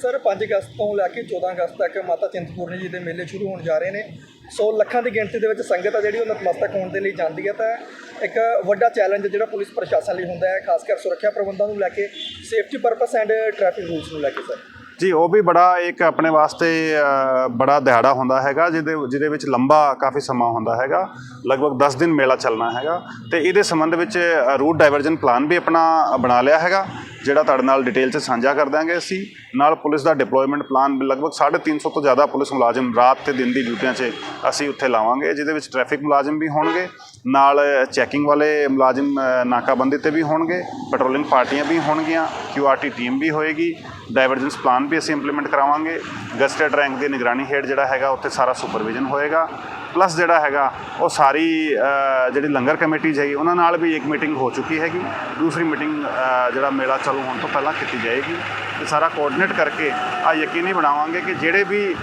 Sir 5 ਅਗਸਤ ਤੋਂ ਲੈ ਕੇ 14 ਅਗਸਤ ਤੱਕ ਮਾਤਾ ਚਿੰਤਪੂਰਨੀ ਜੀ ਦੇ ਮੇਲੇ ਸ਼ੁਰੂ ਹੋਣ ਜਾ ਰਹੇ ਨੇ। ਸੋ ਲੱਖਾਂ ਦੀ ਗਿਣਤੀ ਦੇ ਵਿੱਚ ਸੰਗਤ ਆ ਜਿਹੜੀ, ਉਹ ਨਤਮਸਤਕ ਹੋਣ ਦੇ ਲਈ ਜਾਂਦੀ ਹੈ। ਤਾਂ ਇੱਕ ਵੱਡਾ ਚੈਲੰਜ ਜਿਹੜਾ ਪੁਲਿਸ ਪ੍ਰਸ਼ਾਸਨ ਲਈ ਹੁੰਦਾ ਹੈ, ਖਾਸ ਕਰ ਸੁਰੱਖਿਆ ਪ੍ਰਬੰਧਾਂ ਨੂੰ ਲੈ ਕੇ safety purpose and traffic rules ਨੂੰ ਲੈ ਕੇ, ਸਰ। ਜੀ, ਉਹ ਵੀ ਬੜਾ ਇੱਕ ਆਪਣੇ ਵਾਸਤੇ ਬੜਾ ਦਿਹਾੜਾ ਹੁੰਦਾ ਹੈਗਾ, ਜਿਹਦੇ ਜਿਹਦੇ ਵਿੱਚ ਲੰਬਾ ਕਾਫੀ ਸਮਾਂ ਹੁੰਦਾ ਹੈਗਾ। ਲਗਭਗ 10 ਦਿਨ ਮੇਲਾ ਚੱਲਣਾ ਹੈਗਾ। ਤੇ ਇਹਦੇ ਸੰਬੰਧ ਵਿੱਚ ਰੂਟ ਡਾਇਵਰਜਨ ਪਲਾਨ ਵੀ ਆਪਣਾ ਬਣਾ ਲਿਆ ਹੈਗਾ। ਜਿਹੜਾ ਤੁਹਾਡੇ ਨਾਲ ਡਿਟੇਲ 'ਚ ਸਾਂਝਾ ਕਰ ਦਾਂਗੇ ਅਸੀਂ। ਨਾਲ ਪੁਲਿਸ ਦਾ ਡਿਪਲੋਇਮੈਂਟ ਪਲਾਨ ਵੀ ਲਗਭਗ 350 ਤੋਂ ਜ਼ਿਆਦਾ ਪੁਲਿਸ ਮੁਲਾਜ਼ਮ ਰਾਤ ਤੇ ਦਿਨ ਦੀ ਡਿਊਟੀਆਂ 'ਚ ਅਸੀਂ ਉੱਥੇ ਲਾਵਾਂਗੇ, ਜਿਹਦੇ ਵਿੱਚ ਟ੍ਰੈਫਿਕ ਮੁਲਾਜ਼ਮ ਵੀ ਹੋਣਗੇ। ਨਾਲ ਚੈਕਿੰਗ ਵਾਲੇ ਮੁਲਾਜ਼ਮ ਨਾਕਾਬੰਦੀ ਤੇ ਵੀ ਹੋਣਗੇ, ਪੈਟਰੋਲਿੰਗ ਪਾਰਟੀਆਂ ਵੀ ਹੋਣਗੀਆਂ, ਕਿਊਆਰਟੀ ਟੀਮ ਵੀ ਹੋਏਗੀ ਡਾਇਵਰਜੈਂਸ ਪਲਾਨ ਵੀ ਅਸੀਂ ਇੰਪਲੀਮੈਂਟ ਕਰਾਵਾਂਗੇ, ਗਸਟਡ ਰੈਂਕ ਦੀ ਨਿਗਰਾਨੀ ਹੇਠ ਜਿਹੜਾ ਹੈਗਾ ਉੱਥੇ ਸਾਰਾ ਸੁਪਰਵਿਜ਼ਨ ਹੋਏਗਾ ਪਲੱਸ ਜਿਹੜਾ ਹੈਗਾ ਉਹ ਸਾਰੀ ਜਿਹੜੀ ਲੰਗਰ ਕਮੇਟੀ ਹੈਗੀ ਉਹਨਾਂ ਨਾਲ ਵੀ ਇੱਕ ਮੀਟਿੰਗ ਹੋ ਚੁੱਕੀ ਹੈਗੀ, ਦੂਸਰੀ ਮੀਟਿੰਗ ਜਿਹੜਾ ਮੇਲਾ ਚਾਲੂ ਹੋਣ ਤੋਂ ਪਹਿਲਾਂ ਕੀਤੀ ਜਾਏਗੀ, ਤੇ ਸਾਰਾ ਕੋਆਰਡੀਨੇਟ ਕਰਕੇ ਆ ਯਕੀਨੀ ਬਣਾਵਾਂਗੇ ਕਿ ਜਿਹੜੇ ਵੀ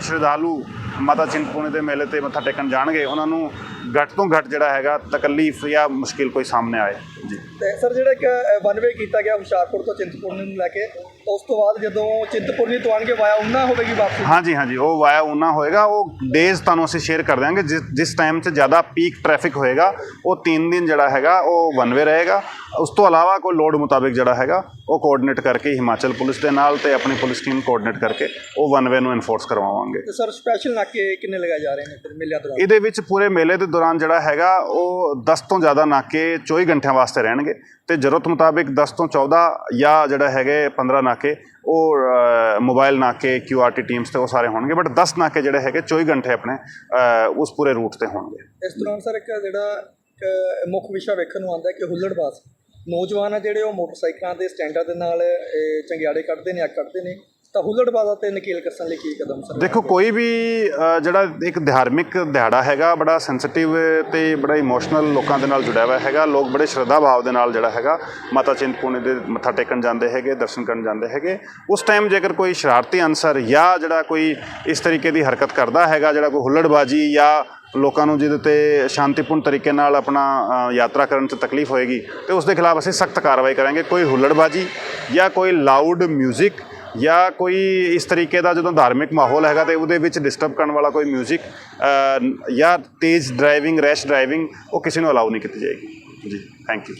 ਸ਼ਰਧਾਲੂ ਮਾਤਾ ਚਿੰਤਪੁਰਨੀ ਦੇ ਮੇਲੇ ਤੇ ਮੱਥਾ ਟੇਕਣ ਜਾਣਗੇ ਉਹਨਾਂ ਨੂੰ ਘੱਟ ਤੋਂ ਘੱਟ ਜਿਹੜਾ ਹੈਗਾ ਤਕਲੀਫ ਜਾਂ ਮੁਸ਼ਕਿਲ ਕੋਈ ਸਾਹਮਣੇ ਆਏ। ਜੀ। ਤੇ ਸਰ ਜਿਹੜਾ ਇੱਕ ਵਨ ਵੇ ਕੀਤਾ ਗਿਆ ਹੁਸ਼ਿਆਰਪੁਰ ਤੋਂ ਚਿੰਤਪੁਰਨੀ ਨੂੰ ਲੈ ਕੇ ਉਸ ਤੋਂ ਬਾਅਦ ਜਦੋਂ ਚਿੰਤਪੁਰਨੀ ਤੋਂ ਆਣਗੇ ਵਾਇਆ ਉਹਨਾਂ ਹੋਵੇਗੀ ਵਾਪਸੀ? ਹਾਂਜੀ ਹਾਂਜੀ ਉਹ ਵਾਇਆ ਉਹਨਾਂ ਹੋਏਗਾ ਉਹ ਡੇਜ਼ ਤੁਹਾਨੂੰ ਅਸੀਂ ਸ਼ੇਅਰ ਕਰ ਦਿਆਂਗੇ ਜਿਸ ਜਿਸ ਟਾਈਮ 'ਚ ਜ਼ਿਆਦਾ ਪੀਕ ਟ੍ਰੈਫਿਕ ਹੋਏਗਾ ਉਹ 3 ਦਿਨ ਜਿਹੜਾ ਹੈਗਾ ਉਹ ਵਨ ਵੇ ਰਹੇਗਾ। ਉਸ ਤੋਂ ਇਲਾਵਾ ਕੋਈ ਲੋਡ ਮੁਤਾਬਿਕ ਜਿਹੜਾ ਹੈਗਾ ਉਹ ਕੋਆਰਡੀਨੇਟ ਕਰਕੇ ਹਿਮਾਚਲ ਪੁਲਿਸ ਦੇ ਨਾਲ ਤੇ ਆਪਣੀ ਪੁਲਿਸ ਟੀਮ ਕੋਆਰਡੀਨੇਟ ਕਰਕੇ ਉਹ ਵਨ ਵੇ ਨੂੰ ਇਨਫੋਰਸ ਕਰਵਾਵਾਂਗੇ। ਸਰ ਸਪੈਸ਼ਲ ਨਾਕੇ ਕਿੰਨੇ ਲਗਾਏ ਜਾ ਰਹੇ ਨੇ ਫਿਰ ਮੇਲਿਆਂ ਦੌਰਾਨ? ਇਹਦੇ ਵਿੱਚ ਪੂਰੇ ਮੇਲੇ ਦੇ ਦੌਰਾਨ ਜਿਹੜਾ ਹੈਗਾ ਉਹ 10 ਤੋਂ ਜ਼ਿਆਦਾ ਨਾਕੇ 24 ਘੰਟਿਆਂ ਵਾਸਤੇ ਰਹਿਣਗੇ ਤੇ ਜ਼ਰੂਰਤ ਮੁਤਾਬਿਕ 10 ਤੋਂ 14 ਜਾਂ ਜਿਹੜਾ ਹੈਗੇ 15 ਨਾਕੇ ਉਹ ਮੋਬਾਈਲ ਨਾਕੇ ਕਿਊਆਰਟੀ ਟੀਮਸ ਤੇ ਉਹ ਸਾਰੇ ਹੋਣਗੇ ਬਟ 10 ਨਾਕੇ ਜਿਹੜੇ ਹੈਗੇ 24 ਘੰਟੇ ਆਪਣੇ ਉਸ ਪੂਰੇ ਰੂਟ ਤੇ ਹੋਣਗੇ। ਇਸ ਦੌਰਾਨ ਸਰ ਇੱਕ ਜਿਹੜਾ ਮੁੱਖ ਵਿਸ਼ਾ ਵੇਖਣ ਨੂੰ ਆਉਂਦਾ ਕਿ ਹੁੱਲੜਬਾਜ਼। ਨੌਜਵਾਨ ਆ ਜਿਹੜੇ ਉਹ ਮੋਟਰਸਾਈਕਲਾਂ ਦੇ ਸਟੈਂਡਾਂ ਦੇ ਨਾਲ ਇਹ, ਚੰਗਿਆੜੇ ਕੱਢਦੇ ਨੇ ਅੱਗ ਕੱਢਦੇ ਨੇ। ਤਾਂ ਹੁੱਲੜਬਾਜ਼ਾ ਤੇ ਨਕੇਲ ਕੱਸਣ ਲਈ ਕੀ ਕਦਮ ਸਰ? ਦੇਖੋ ਕੋਈ ਵੀ ਅ, ਜਿਹੜਾ ਇੱਕ ਧਾਰਮਿਕ ਦਿਹਾੜਾ ਹੈਗਾ ਬੜਾ ਸੈਂਸਿਟਿਵ ਤੇ ਬੜਾ ਇਮੋਸ਼ਨਲ ਲੋਕਾਂ ਦੇ ਨਾਲ ਜੁੜਿਆ ਹੋਇਆ ਹੈਗਾ। ਲੋਕ ਬੜੇ ਸ਼ਰਧਾ ਭਾਵ ਦੇ ਨਾਲ ਜਿਹੜਾ ਹੈਗਾ ਮਾਤਾ ਚਿੰਤਪੁਰਨੀ ਦੇ ਮੱਥਾ ਟੇਕਣ ਜਾਂਦੇ ਹੈਗੇ ਦਰਸ਼ਨ ਕਰਨ ਜਾਂਦੇ ਹੈਗੇ। ਉਸ ਟਾਈਮ ਜੇਕਰ ਕੋਈ ਸ਼ਰਾਰਤੀ ਅਨਸਰ ਜਾਂ ਜਿਹੜਾ ਕੋਈ ਇਸ ਤਰੀਕੇ ਦੀ ਹਰਕਤ ਕਰਦਾ ਹੈਗਾ ਜਿਹੜਾ ਕੋਈ ਹੁੱਲੜਬਾਜੀ ਜਾਂ ਲੋਕਾਂ ਨੂੰ ਜਿਹਦੇ ਤੇ ਸ਼ਾਂਤੀਪੂਰਨ ਤਰੀਕੇ ਨਾਲ ਆਪਣਾ ਅ, ਯਾਤਰਾ ਕਰਨ 'ਚ ਤਕਲੀਫ ਹੋਏਗੀ ਤੇ ਉਸ ਦੇ ਖਿਲਾਫ ਅਸੀਂ ਸਖਤ ਕਾਰਵਾਈ ਕਰਾਂਗੇ ਕੋਈ ਹੁੱਲੜਬਾਜੀ ਜਾਂ ਕੋਈ ਲਾਊਡ 뮤직 ਜਾਂ ਕੋਈ ਇਸ ਤਰੀਕੇ ਦਾ ਜਦੋਂ ਧਾਰਮਿਕ ਮਾਹੌਲ ਹੈਗਾ ਤੇ ਉਹਦੇ ਵਿੱਚ ਡਿਸਟਰਬ ਕਰਨ ਵਾਲਾ ਕੋਈ 뮤직 ਜਾਂ ਤੇਜ਼ ਡਰਾਈਵਿੰਗ ਰੈਸ਼ ਡਰਾਈਵਿੰਗ ਉਹ ਕਿਸੇ ਨੂੰ ਅਲਾਉ ਨਹੀਂ ਕੀਤੀ ਜਾਏਗੀ ਜੀ ਥੈਂਕ ਯੂ